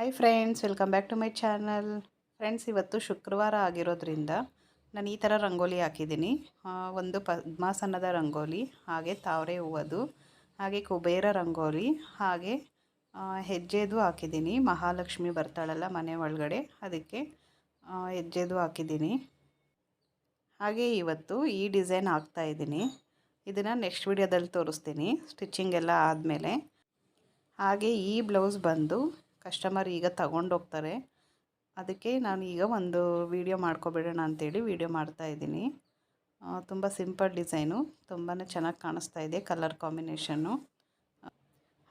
Hi friends welcome back to my channel friends ಇವತ್ತು ಶುಕ್ರವಾರ ಆಗಿರೋದ್ರಿಂದ ನಾನು ಈ ಥರ ರಂಗೋಲಿ ಹಾಕಿದ್ದೀನಿ. ಒಂದು ಪದ್ಮಾಸನದ ರಂಗೋಲಿ, ಹಾಗೆ ತಾವರೆ ಹೂವದು, ಹಾಗೆ ಕುಬೇರ ರಂಗೋಲಿ, ಹಾಗೆ ಹೆಜ್ಜೆದು ಹಾಕಿದ್ದೀನಿ. ಮಹಾಲಕ್ಷ್ಮಿ ಬರ್ತಾಳಲ್ಲ ಮನೆ ಒಳಗಡೆ, ಅದಕ್ಕೆ ಹೆಜ್ಜೆದು ಹಾಕಿದ್ದೀನಿ. ಹಾಗೆ ಇವತ್ತು ಈ ಡಿಸೈನ್ ಹಾಕ್ತಾ ಇದ್ದೀನಿ. ಇದನ್ನು ನೆಕ್ಸ್ಟ್ ವಿಡಿಯೋದಲ್ಲಿ ತೋರಿಸ್ತೀನಿ, ಸ್ಟಿಚಿಂಗ್ ಎಲ್ಲ ಆದಮೇಲೆ. ಹಾಗೆ ಈ ಬ್ಲೌಸ್ ಬಂದು ಕಸ್ಟಮರ್ ಈಗ ತಗೊಂಡೋಗ್ತಾರೆ ಅದಕ್ಕೆ ನಾನು ಈಗ ಒಂದು ವಿಡಿಯೋ ಮಾಡ್ಕೊಬಿಡೋಣ ಅಂತೇಳಿ ವಿಡಿಯೋ ಮಾಡ್ತಾ ಇದ್ದೀನಿ. ತುಂಬ ಸಿಂಪಲ್ ಡಿಸೈನು ತುಂಬಾ ಚೆನ್ನಾಗಿ ಕಾಣಿಸ್ತಾ ಇದೆ ಕಲರ್ ಕಾಂಬಿನೇಷನ್ನು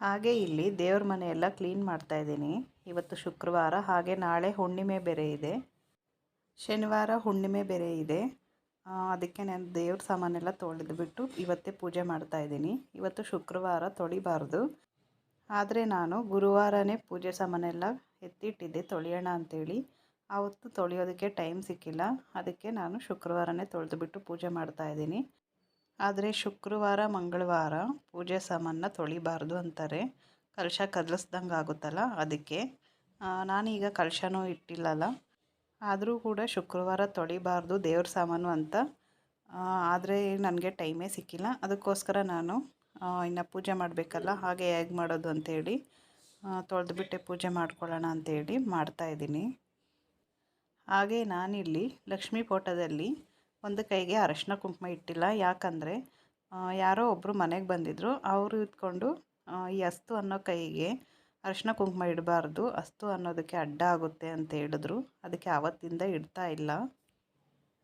ಹಾಗೆ ಇಲ್ಲಿ ದೇವ್ರ ಮನೆಯೆಲ್ಲ ಕ್ಲೀನ್ ಮಾಡ್ತಾ ಇದ್ದೀನಿ. ಇವತ್ತು ಶುಕ್ರವಾರ, ಹಾಗೆ ನಾಳೆ ಹುಣ್ಣಿಮೆ ಬೇರೆ ಇದೆ. ಶನಿವಾರ ಹುಣ್ಣಿಮೆ ಬೇರೆ ಇದೆ. ಅದಕ್ಕೆ ನಾನು ದೇವ್ರ ಸಾಮಾನೆಲ್ಲ ತೊಳೆದು ಬಿಟ್ಟು ಇವತ್ತೇ ಪೂಜೆ ಮಾಡ್ತಾ ಇದ್ದೀನಿ. ಇವತ್ತು ಶುಕ್ರವಾರ ತೊಳಿಬಾರ್ದು. ಆದರೆ ನಾನು ಗುರುವಾರನೇ ಪೂಜೆ ಸಾಮಾನೆಲ್ಲ ಎತ್ತಿಟ್ಟಿದ್ದೆ, ತೊಳೆಯೋಣ ಅಂಥೇಳಿ ಆವತ್ತು ತೊಳೆಯೋದಕ್ಕೆ ಟೈಮ್ ಸಿಕ್ಕಿಲ್ಲ. ಅದಕ್ಕೆ ನಾನು ಶುಕ್ರವಾರನೇ ತೊಳೆದುಬಿಟ್ಟು ಪೂಜೆ ಮಾಡ್ತಾ ಇದ್ದೀನಿ. ಆದರೆ ಶುಕ್ರವಾರ, ಮಂಗಳವಾರ ಪೂಜೆ ಸಾಮಾನನ್ನ ತೊಳಿಬಾರ್ದು ಅಂತಾರೆ. ಕಲಶ ಕದಲಿಸ್ದಂಗೆ ಆಗುತ್ತಲ್ಲ, ಅದಕ್ಕೆ. ನಾನೀಗ ಕಲಶನೂ ಇಟ್ಟಿಲ್ಲಲ್ಲ. ಆದರೂ ಕೂಡ ಶುಕ್ರವಾರ ತೊಳಿಬಾರ್ದು ದೇವ್ರ ಸಾಮಾನು ಅಂತ. ಆದರೆ ನನಗೆ ಟೈಮೇ ಸಿಕ್ಕಿಲ್ಲ. ಅದಕ್ಕೋಸ್ಕರ ನಾನು ಇನ್ನು ಪೂಜೆ ಮಾಡಬೇಕಲ್ಲ, ಹಾಗೆ ಹೇಗೆ ಮಾಡೋದು ಅಂತೇಳಿ ತೊಳೆದ್ಬಿಟ್ಟೆ ಪೂಜೆ ಮಾಡ್ಕೊಳ್ಳೋಣ ಅಂತೇಳಿ ಮಾಡ್ತಾಯಿದ್ದೀನಿ ಹಾಗೆ ನಾನಿಲ್ಲಿ ಲಕ್ಷ್ಮೀ ಫೋಟೋದಲ್ಲಿ ಒಂದು ಕೈಗೆ ಅರಶಿನ ಕುಂಕುಮ ಇಟ್ಟಿಲ್ಲ. ಯಾಕಂದರೆ ಯಾರೋ ಒಬ್ಬರು ಮನೆಗೆ ಬಂದಿದ್ದರು ಅವರು ಇದ್ಕೊಂಡು ಈ ಅಸ್ತು ಅನ್ನೋ ಕೈಗೆ ಅರಶಿನ ಕುಂಕುಮ ಇಡಬಾರ್ದು. ಅಸ್ತು ಅನ್ನೋದಕ್ಕೆ ಅಡ್ಡ ಆಗುತ್ತೆ ಅಂತ ಹೇಳಿದ್ರು. ಅದಕ್ಕೆ ಆವತ್ತಿಂದ ಇಡ್ತಾ ಇಲ್ಲ.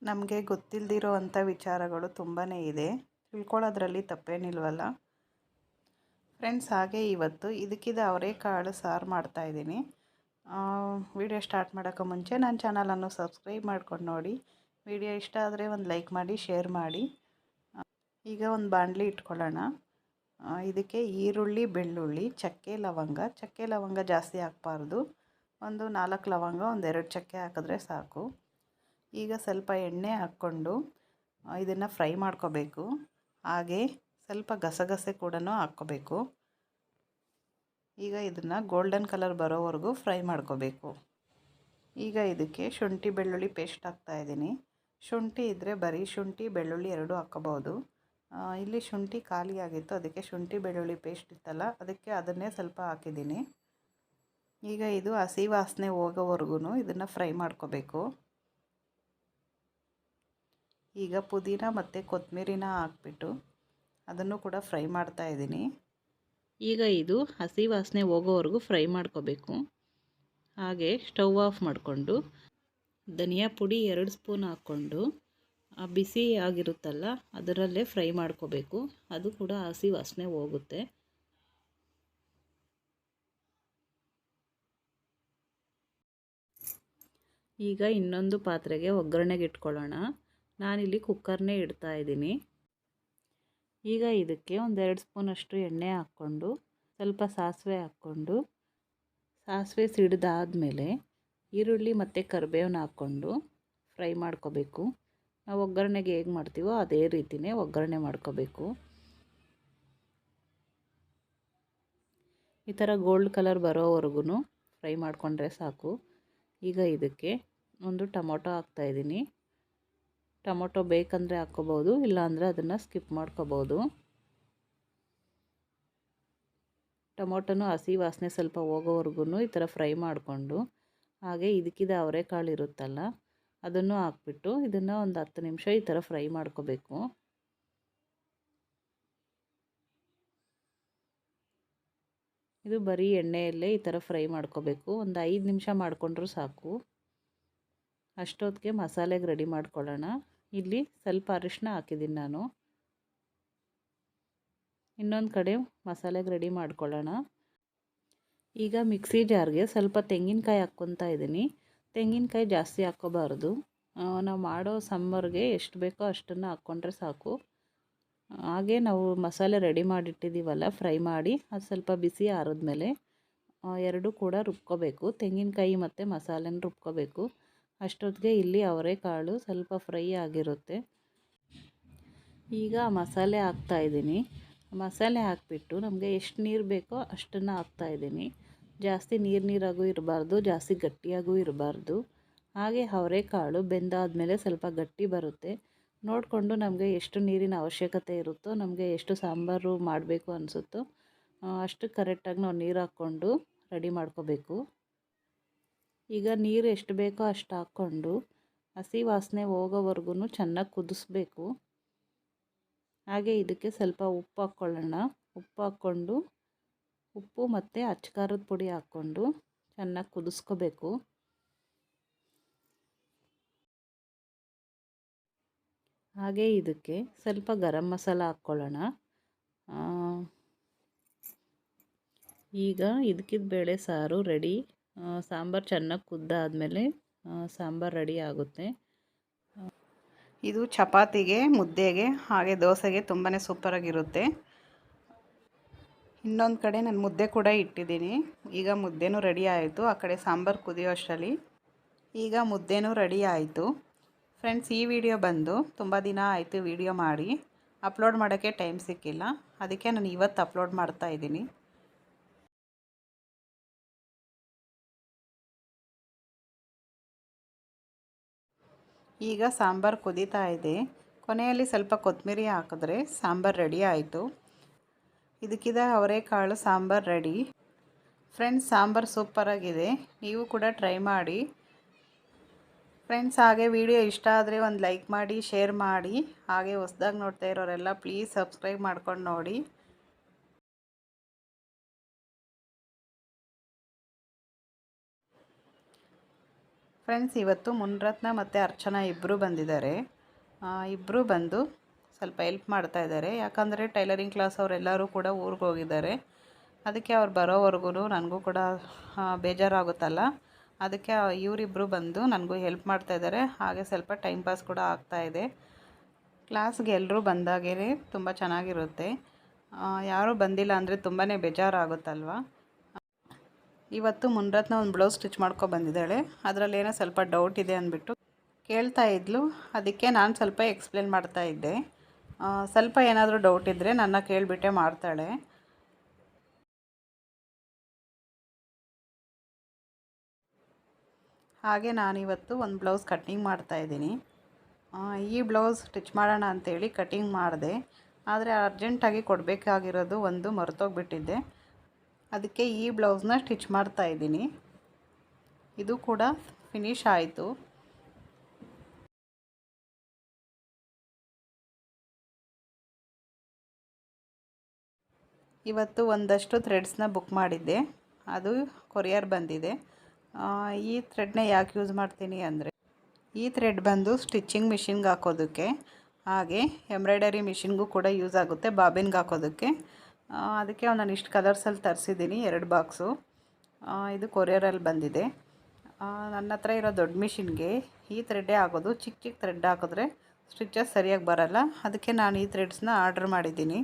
ನಮಗೆ ಗೊತ್ತಿಲ್ಲದಿರೋ ಅಂಥ ವಿಚಾರಗಳು ತುಂಬಾ ಇದೆ. ತಿಳ್ಕೊಳ್ಳೋದ್ರಲ್ಲಿ ತಪ್ಪೇನಿಲ್ವಲ್ಲ. ಫ್ರೆಂಡ್ಸ್ ಹಾಗೆ ಇವತ್ತು ಇದಕ್ಕಿದ ಅವರೆಕಾಳು ಸಾರು ಮಾಡ್ತಾಯಿದ್ದೀನಿ ವಿಡಿಯೋ ಸ್ಟಾರ್ಟ್ ಮಾಡೋಕ್ಕೆ ಮುಂಚೆ ನನ್ನ ಚಾನಲನ್ನು ಸಬ್ಸ್ಕ್ರೈಬ್ ಮಾಡ್ಕೊಂಡು ನೋಡಿ. ವಿಡಿಯೋ ಇಷ್ಟ ಆದರೆ ಒಂದು ಲೈಕ್ ಮಾಡಿ, ಶೇರ್ ಮಾಡಿ. ಈಗ ಒಂದು ಬಾಣಲಿ ಇಟ್ಕೊಳ್ಳೋಣ. ಇದಕ್ಕೆ ಈರುಳ್ಳಿ, ಬೆಳ್ಳುಳ್ಳಿ, ಚಕ್ಕೆ, ಲವಂಗ. ಚಕ್ಕೆ, ಲವಂಗ ಜಾಸ್ತಿ ಹಾಕ್ಬಾರ್ದು. ಒಂದು ನಾಲ್ಕು ಲವಂಗ, ಒಂದು ಎರಡು ಚಕ್ಕೆ ಹಾಕಿದ್ರೆ ಸಾಕು. ಈಗ ಸ್ವಲ್ಪ ಎಣ್ಣೆ ಹಾಕ್ಕೊಂಡು ಇದನ್ನು ಫ್ರೈ ಮಾಡ್ಕೋಬೇಕು. ಹಾಗೆ ಸ್ವಲ್ಪ ಗಸಗಸೆ ಕೂಡ ಹಾಕ್ಕೋಬೇಕು. ಈಗ ಇದನ್ನು ಗೋಲ್ಡನ್ ಕಲರ್ ಬರೋವರೆಗೂ ಫ್ರೈ ಮಾಡ್ಕೋಬೇಕು. ಈಗ ಇದಕ್ಕೆ ಶುಂಠಿ, ಬೆಳ್ಳುಳ್ಳಿ ಪೇಸ್ಟ್ ಹಾಕ್ತಾಯಿದ್ದೀನಿ ಶುಂಠಿ ಇದ್ದರೆ ಬರೀ ಶುಂಠಿ, ಬೆಳ್ಳುಳ್ಳಿ ಎರಡೂ ಹಾಕ್ಕೋಬೋದು ಇಲ್ಲಿ ಶುಂಠಿ ಖಾಲಿಯಾಗಿತ್ತು ಅದಕ್ಕೆ ಶುಂಠಿ, ಬೆಳ್ಳುಳ್ಳಿ ಪೇಸ್ಟ್ ಇತ್ತಲ್ಲ, ಅದಕ್ಕೆ ಅದನ್ನೇ ಸ್ವಲ್ಪ ಹಾಕಿದ್ದೀನಿ. ಈಗ ಇದು ಹಸಿ ವಾಸನೆ ಹೋಗೋವರೆಗೂ ಇದನ್ನು ಫ್ರೈ ಮಾಡ್ಕೋಬೇಕು. ಈಗ ಪುದೀನ ಮತ್ತು ಕೊತ್ತಂಬರಿನ ಹಾಕ್ಬಿಟ್ಟು ಅದನ್ನು ಕೂಡ ಫ್ರೈ ಮಾಡ್ತಾ ಇದ್ದೀನಿ. ಈಗ ಇದು ಹಸಿ ವಾಸನೆ ಹೋಗೋವರೆಗೂ ಫ್ರೈ ಮಾಡ್ಕೋಬೇಕು. ಹಾಗೆ ಸ್ಟವ್ ಆಫ್ ಮಾಡಿಕೊಂಡು ಧನಿಯಾ ಪುಡಿ ಎರಡು ಸ್ಪೂನ್ ಹಾಕ್ಕೊಂಡು, ಆ ಬಿಸಿ ಆಗಿರುತ್ತಲ್ಲ ಅದರಲ್ಲೇ ಫ್ರೈ ಮಾಡ್ಕೋಬೇಕು. ಅದು ಕೂಡ ಹಸಿ ವಾಸನೆ ಹೋಗುತ್ತೆ. ಈಗ ಇನ್ನೊಂದು ಪಾತ್ರೆಗೆ ಒಗ್ಗರಣೆಗೆ ಇಟ್ಕೊಳ್ಳೋಣ. ನಾನಿಲ್ಲಿ ಕುಕ್ಕರ್ನೇ ಇಡ್ತಾ ಇದ್ದೀನಿ. ಈಗ ಇದಕ್ಕೆ ಒಂದೆರಡು ಸ್ಪೂನಷ್ಟು ಎಣ್ಣೆ ಹಾಕ್ಕೊಂಡು, ಸ್ವಲ್ಪ ಸಾಸಿವೆ ಹಾಕ್ಕೊಂಡು, ಸಾಸಿವೆ ಸಿಡಿದಾದ್ಮೇಲೆ ಈರುಳ್ಳಿ ಮತ್ತು ಕರಿಬೇವನ್ನ ಹಾಕ್ಕೊಂಡು ಫ್ರೈ ಮಾಡ್ಕೋಬೇಕು. ನಾವು ಒಗ್ಗರಣೆಗೆ ಹೇಗೆ ಮಾಡ್ತೀವೋ ಅದೇ ರೀತಿಯೇ ಒಗ್ಗರಣೆ ಮಾಡ್ಕೋಬೇಕು. ಈ ಥರ ಗೋಲ್ಡ್ ಕಲರ್ ಬರೋವರೆಗೂ ಫ್ರೈ ಮಾಡಿಕೊಂಡ್ರೆ ಸಾಕು. ಈಗ ಇದಕ್ಕೆ ಒಂದು ಟೊಮೊಟೊ ಹಾಕ್ತಾಯಿದ್ದೀನಿ ಟೊಮೊಟೊ ಬೇಕಂದರೆ ಹಾಕ್ಕೋಬೋದು, ಇಲ್ಲಾಂದರೆ ಅದನ್ನು ಸ್ಕಿಪ್ ಮಾಡ್ಕೋಬೋದು. ಟೊಮೊಟೊನೂ ಹಸಿ ವಾಸನೆ ಸ್ವಲ್ಪ ಹೋಗೋವರೆಗೂ ಈ ಥರ ಫ್ರೈ ಮಾಡಿಕೊಂಡು, ಹಾಗೆ ಇದಕ್ಕಿದ ಅವರೆಕಾಳು ಇರುತ್ತಲ್ಲ, ಅದನ್ನು ಹಾಕ್ಬಿಟ್ಟು ಇದನ್ನು ಒಂದು ಹತ್ತು ನಿಮಿಷ ಈ ಥರ ಫ್ರೈ ಮಾಡ್ಕೋಬೇಕು. ಇದು ಬರೀ ಎಣ್ಣೆಯಲ್ಲೇ ಈ ಥರ ಫ್ರೈ ಮಾಡ್ಕೋಬೇಕು. ಒಂದು ಐದು ನಿಮಿಷ ಮಾಡಿಕೊಂಡ್ರೂ ಸಾಕು. ಅಷ್ಟೊತ್ತಿಗೆ ಮಸಾಲೆಗೆ ರೆಡಿ ಮಾಡ್ಕೊಳ್ಳೋಣ. ಇಲ್ಲಿ ಸ್ವಲ್ಪ ಅರಿಶಿನ ಹಾಕಿದ್ದೀನಿ ನಾನು. ಇನ್ನೊಂದು ಕಡೆ ಮಸಾಲೆಗೆ ರೆಡಿ ಮಾಡ್ಕೊಳ್ಳೋಣ. ಈಗ ಮಿಕ್ಸಿ ಜಾರ್ಗೆ ಸ್ವಲ್ಪ ತೆಂಗಿನಕಾಯಿ ಹಾಕ್ಕೊತಾ ಇದ್ದೀನಿ. ತೆಂಗಿನಕಾಯಿ ಜಾಸ್ತಿ ಹಾಕ್ಕೋಬಾರ್ದು. ನಾವು ಮಾಡೋ ಸಾಂಬಾರ್ಗೆ ಎಷ್ಟು ಬೇಕೋ ಅಷ್ಟನ್ನು ಹಾಕ್ಕೊಂಡ್ರೆ ಸಾಕು. ಹಾಗೆ ನಾವು ಮಸಾಲೆ ರೆಡಿ ಮಾಡಿಟ್ಟಿದ್ದೀವಲ್ಲ ಫ್ರೈ ಮಾಡಿ, ಅದು ಸ್ವಲ್ಪ ಬಿಸಿ ಆರಿದ್ಮೇಲೆ ಎರಡೂ ಕೂಡ ರುಬ್ಕೋಬೇಕು. ತೆಂಗಿನಕಾಯಿ ಮತ್ತು ಮಸಾಲೆನ ರುಬ್ಕೋಬೇಕು. ಅಷ್ಟೊತ್ತಿಗೆ ಇಲ್ಲಿ ಅವರೆಕಾಳು ಸ್ವಲ್ಪ ಫ್ರೈ ಆಗಿರುತ್ತೆ. ಈಗ ಮಸಾಲೆ ಹಾಕ್ತಾಯಿದ್ದೀನಿ ಮಸಾಲೆ ಹಾಕಿಬಿಟ್ಟು ನಮಗೆ ಎಷ್ಟು ನೀರು ಬೇಕೋ ಅಷ್ಟನ್ನು ಹಾಕ್ತಾಯಿದ್ದೀನಿ ಜಾಸ್ತಿ ನೀರು ನೀರಾಗೂ ಇರಬಾರ್ದು, ಜಾಸ್ತಿ ಗಟ್ಟಿಯಾಗೂ ಇರಬಾರ್ದು. ಹಾಗೆ ಅವರೆಕಾಳು ಬೆಂದಾದಮೇಲೆ ಸ್ವಲ್ಪ ಗಟ್ಟಿ ಬರುತ್ತೆ. ನೋಡಿಕೊಂಡು ನಮಗೆ ಎಷ್ಟು ನೀರಿನ ಅವಶ್ಯಕತೆ ಇರುತ್ತೋ, ನಮಗೆ ಎಷ್ಟು ಸಾಂಬಾರು ಮಾಡಬೇಕು ಅನಿಸುತ್ತೋ, ಅಷ್ಟು ಕರೆಕ್ಟಾಗಿ ನಾವು ನೀರು ಹಾಕ್ಕೊಂಡು ರೆಡಿ ಮಾಡ್ಕೋಬೇಕು. ಈಗ ನೀರು ಎಷ್ಟು ಬೇಕೋ ಅಷ್ಟು ಹಾಕ್ಕೊಂಡು ಹಸಿ ವಾಸನೆ ಹೋಗೋವರೆಗೂ ಚೆನ್ನಾಗಿ ಕುದಿಸ್ಬೇಕು. ಹಾಗೆ ಇದಕ್ಕೆ ಸ್ವಲ್ಪ ಉಪ್ಪು ಹಾಕ್ಕೊಳ್ಳೋಣ. ಉಪ್ಪು ಹಾಕ್ಕೊಂಡು ಉಪ್ಪು ಮತ್ತು ಅಚ್ಚಕಾರದ ಪುಡಿ ಹಾಕ್ಕೊಂಡು ಚೆನ್ನಾಗಿ ಕುದಿಸ್ಕೋಬೇಕು. ಹಾಗೆ ಇದಕ್ಕೆ ಸ್ವಲ್ಪ ಗರಂ ಮಸಾಲ ಹಾಕ್ಕೊಳ್ಳೋಣ. ಈಗ ಇದಕ್ಕಿದ ಬೇಳೆ ಸಾರು ರೆಡಿ. ಸಾಂಬಾರು ಚೆನ್ನಾಗಿ ಕುದ್ದಾದಮೇಲೆ ಸಾಂಬಾರು ರೆಡಿ ಆಗುತ್ತೆ. ಇದು ಚಪಾತಿಗೆ, ಮುದ್ದೆಗೆ, ಹಾಗೆ ದೋಸೆಗೆ ತುಂಬಾ ಸೂಪರಾಗಿರುತ್ತೆ. ಇನ್ನೊಂದು ಕಡೆ ನಾನು ಮುದ್ದೆ ಕೂಡ ಇಟ್ಟಿದ್ದೀನಿ. ಈಗ ಮುದ್ದೆನೂ ರೆಡಿ ಆಯಿತು. ಆ ಕಡೆ ಸಾಂಬಾರು ಕುದಿಯೋ ಅಷ್ಟರಲ್ಲಿ. ಈಗ ಮುದ್ದೆನೂ ರೆಡಿ ಆಯಿತು. ಫ್ರೆಂಡ್ಸ್ ಈ ವಿಡಿಯೋ ಬಂದು ತುಂಬ ದಿನ ಆಯಿತು ವಿಡಿಯೋ ಮಾಡಿ. ಅಪ್ಲೋಡ್ ಮಾಡೋಕ್ಕೆ ಟೈಮ್ ಸಿಕ್ಕಿಲ್ಲ. ಅದಕ್ಕೆ ನಾನು ಇವತ್ತು ಅಪ್ಲೋಡ್ ಮಾಡ್ತಾ ಇದ್ದೀನಿ. ಈಗ ಸಾಂಬಾರು ಕುದೀತಾ ಇದೆ. ಕೊನೆಯಲ್ಲಿ ಸ್ವಲ್ಪ ಕೊತ್ತಂಬರಿ ಹಾಕಿದ್ರೆ ಸಾಂಬಾರು ರೆಡಿ ಆಯಿತು. ಇದಕ್ಕಿದ ಅವರೆಕಾಳು ಸಾಂಬಾರು ರೆಡಿ. ಫ್ರೆಂಡ್ಸ್, ಸಾಂಬಾರು ಸೂಪರಾಗಿದೆ ನೀವು ಕೂಡ ಟ್ರೈ ಮಾಡಿ. ಫ್ರೆಂಡ್ಸ್, ಹಾಗೆ ವಿಡಿಯೋ ಇಷ್ಟ ಆದರೆ ಒಂದು ಲೈಕ್ ಮಾಡಿ, ಶೇರ್ ಮಾಡಿ. ಹಾಗೆ ಹೊಸ್ದಾಗಿ ನೋಡ್ತಾ ಇರೋರೆಲ್ಲ ಪ್ಲೀಸ್ ಸಬ್ಸ್ಕ್ರೈಬ್ ಮಾಡ್ಕೊಂಡು ನೋಡಿ. ಫ್ರೆಂಡ್ಸ್ ಇವತ್ತು ಮುನ್ರತ್ನ ಮತ್ತು ಅರ್ಚನಾ ಇಬ್ಬರು ಬಂದಿದ್ದಾರೆ. ಇಬ್ಬರು ಬಂದು ಸ್ವಲ್ಪ ಹೆಲ್ಪ್ ಮಾಡ್ತಾ ಇದ್ದಾರೆ. ಯಾಕಂದರೆ ಟೈಲರಿಂಗ್ ಕ್ಲಾಸ್ ಅವರೆಲ್ಲರೂ ಕೂಡ ಊರಿಗೆ ಹೋಗಿದ್ದಾರೆ. ಅದಕ್ಕೆ ಅವ್ರು ಬರೋವರೆಗೂ ನನಗೂ ಕೂಡ ಬೇಜಾರಾಗುತ್ತಲ್ಲ. ಅದಕ್ಕೆ ಇವರಿಬ್ಬರು ಬಂದು ನನಗೂ ಹೆಲ್ಪ್ ಮಾಡ್ತಾ ಇದ್ದಾರೆ. ಹಾಗೆ ಸ್ವಲ್ಪ ಟೈಮ್ ಪಾಸ್ ಕೂಡ ಆಗ್ತಾಯಿದೆ ಕ್ಲಾಸ್ಗೆ ಎಲ್ಲರೂ ಬಂದಾಗೇ ತುಂಬ ಚೆನ್ನಾಗಿರುತ್ತೆ. ಯಾರೂ ಬಂದಿಲ್ಲ ಅಂದರೆ ತುಂಬಾ ಬೇಜಾರಾಗುತ್ತಲ್ವ? ಇವತ್ತು ಮುನ್ರತ್ನ ಒಂದು ಬ್ಲೌಸ್ ಸ್ಟಿಚ್ ಮಾಡ್ಕೊ ಬಂದಿದ್ದಾಳೆ. ಅದರಲ್ಲಿ ಏನೋ ಸ್ವಲ್ಪ ಡೌಟ್ ಇದೆ ಅಂದ್ಬಿಟ್ಟು ಕೇಳ್ತಾ ಇದ್ಲು. ಅದಕ್ಕೆ ನಾನು ಸ್ವಲ್ಪ ಎಕ್ಸ್ಪ್ಲೇನ್ ಮಾಡ್ತಾ ಇದ್ದೆ. ಸ್ವಲ್ಪ ಏನಾದರೂ ಡೌಟ್ ಇದ್ದರೆ ನನ್ನ ಕೇಳಿಬಿಟ್ಟೆ ಮಾಡ್ತಾಳೆ. ಹಾಗೆ ನಾನಿವತ್ತು ಒಂದು ಬ್ಲೌಸ್ ಕಟ್ಟಿಂಗ್ ಮಾಡ್ತಾಯಿದ್ದೀನಿ ಈ ಬ್ಲೌಸ್ ಸ್ಟಿಚ್ ಮಾಡೋಣ ಅಂತೇಳಿ ಕಟ್ಟಿಂಗ್ ಮಾಡಿದೆ. ಆದರೆ ಅರ್ಜೆಂಟಾಗಿ ಕೊಡಬೇಕಾಗಿರೋದು ಒಂದು ಮರೆತೋಗ್ಬಿಟ್ಟಿದ್ದೆ. ಅದಕ್ಕೆ ಈ ಬ್ಲೌಸ್ನ ಸ್ಟಿಚ್ ಮಾಡ್ತಾ ಇದ್ದೀನಿ. ಇದು ಕೂಡ ಫಿನಿಶ್ ಆಯಿತು. ಇವತ್ತು ಒಂದಷ್ಟು ಥ್ರೆಡ್ಸ್ನ ಬುಕ್ ಮಾಡಿದ್ದೆ. ಅದು ಕೊರಿಯರ್ ಬಂದಿದೆ. ಈ ಥ್ರೆಡ್ನ ಯಾಕೆ ಯೂಸ್ ಮಾಡ್ತೀನಿ ಅಂದರೆ, ಈ ಥ್ರೆಡ್ ಬಂದು ಸ್ಟಿಚ್ಚಿಂಗ್ ಮಿಷಿನ್ಗೆ ಹಾಕೋದಕ್ಕೆ, ಹಾಗೆ ಎಂಬ್ರಾಯ್ಡರಿ ಮಿಷಿನ್ಗೂ ಕೂಡ ಯೂಸ್ ಆಗುತ್ತೆ ಬಾಬಿನ್ಗೆ ಹಾಕೋದಕ್ಕೆ. ಅದಕ್ಕೆ ನಾನು ಇಷ್ಟು ಕಲರ್ಸಲ್ಲಿ ತರಿಸಿದ್ದೀನಿ ಎರಡು ಬಾಕ್ಸು ಇದು ಕೊರಿಯರಲ್ಲಿ ಬಂದಿದೆ. ನನ್ನ ಹತ್ರ ಇರೋ ದೊಡ್ಡ ಮಿಷಿನ್ಗೆ ಈ ಥ್ರೆಡ್ಡೇ ಆಗೋದು. ಚಿಕ್ಕ ಚಿಕ್ಕ ಥ್ರೆಡ್ ಹಾಕಿದ್ರೆ ಸ್ಟಿಚಸ್ ಸರಿಯಾಗಿ ಬರಲ್ಲ. ಅದಕ್ಕೆ ನಾನು ಈ ಥ್ರೆಡ್ಸ್ನ ಆರ್ಡ್ರ್ ಮಾಡಿದ್ದೀನಿ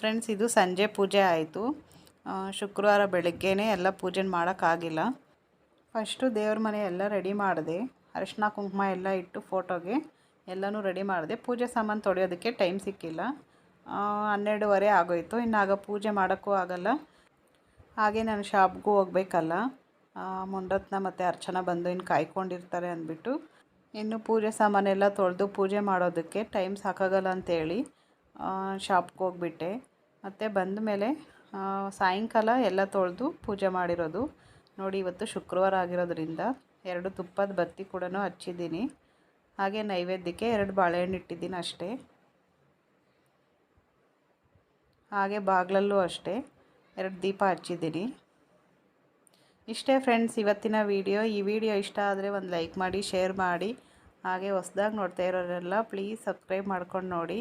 ಫ್ರೆಂಡ್ಸ್ ಇದು ಸಂಜೆ ಪೂಜೆ ಆಯಿತು. ಶುಕ್ರವಾರ ಬೆಳಗ್ಗೆನೇ ಎಲ್ಲ ಪೂಜೆ ಮಾಡೋಕ್ಕಾಗಿಲ್ಲ ಫಸ್ಟು ದೇವ್ರ ಮನೆ ಎಲ್ಲ ರೆಡಿ ಮಾಡಿದೆ. ಅರಿಶಿನ, ಕುಂಕುಮ ಎಲ್ಲ ಇಟ್ಟು ಫೋಟೋಗೆ ಎಲ್ಲನೂ ರೆಡಿ ಮಾಡಿದೆ. ಪೂಜೆ ಸಾಮಾನು ತೊಳೆಯೋದಕ್ಕೆ ಟೈಮ್ ಸಿಕ್ಕಿಲ್ಲ. ಹನ್ನೆರಡುವರೆ ಆಗೋಯಿತು. ಆಗ ಪೂಜೆ ಮಾಡೋಕ್ಕೂ ಆಗಲ್ಲ. ಹಾಗೆ ನಾನು ಶಾಪ್ಗೂ ಹೋಗ್ಬೇಕಲ್ಲ. ಮುಂಡತ್ನ ಮತ್ತು ಅರ್ಚನಾ ಬಂದು ಇನ್ನು ಕಾಯ್ಕೊಂಡಿರ್ತಾರೆ ಅಂದ್ಬಿಟ್ಟು. ಇನ್ನು ಪೂಜೆ ಸಾಮಾನೆಲ್ಲ ತೊಳೆದು ಪೂಜೆ ಮಾಡೋದಕ್ಕೆ ಟೈಮ್ ಸಾಕಾಗಲ್ಲ ಅಂತೇಳಿ ಶಾಪ್ಗೆ ಹೋಗ್ಬಿಟ್ಟೆ. ಮತ್ತು ಬಂದ ಮೇಲೆ ಸಾಯಂಕಾಲ ಎಲ್ಲ ತೊಳೆದು ಪೂಜೆ ಮಾಡಿರೋದು. ನೋಡಿ, ಇವತ್ತು ಶುಕ್ರವಾರ ಆಗಿರೋದ್ರಿಂದ ಎರಡು ತುಪ್ಪದ ಬತ್ತಿ ಕೂಡ ಹಚ್ಚಿದ್ದೀನಿ. ಹಾಗೆ ನೈವೇದ್ಯಕ್ಕೆ ಎರಡು ಬಾಳೆಹಣ್ಣು ಇಟ್ಟಿದ್ದೀನಿ ಅಷ್ಟೇ. ಹಾಗೆ ಬಾಗಿಲಲ್ಲೂ ಅಷ್ಟೇ. ಎರಡು ದೀಪ ಹಚ್ಚಿದ್ದೀನಿ. ಇಷ್ಟೇ ಫ್ರೆಂಡ್ಸ್ ಇವತ್ತಿನ ವಿಡಿಯೋ ಈ ವಿಡಿಯೋ ಇಷ್ಟ ಆದರೆ ಒಂದು ಲೈಕ್ ಮಾಡಿ ಶೇರ್ ಮಾಡಿ. ಹಾಗೆ ಹೊಸ್ದಾಗಿ ನೋಡ್ತಾ ಇರೋರೆಲ್ಲ ಪ್ಲೀಸ್ ಸಬ್ಸ್ಕ್ರೈಬ್ ಮಾಡ್ಕೊಂಡು ನೋಡಿ.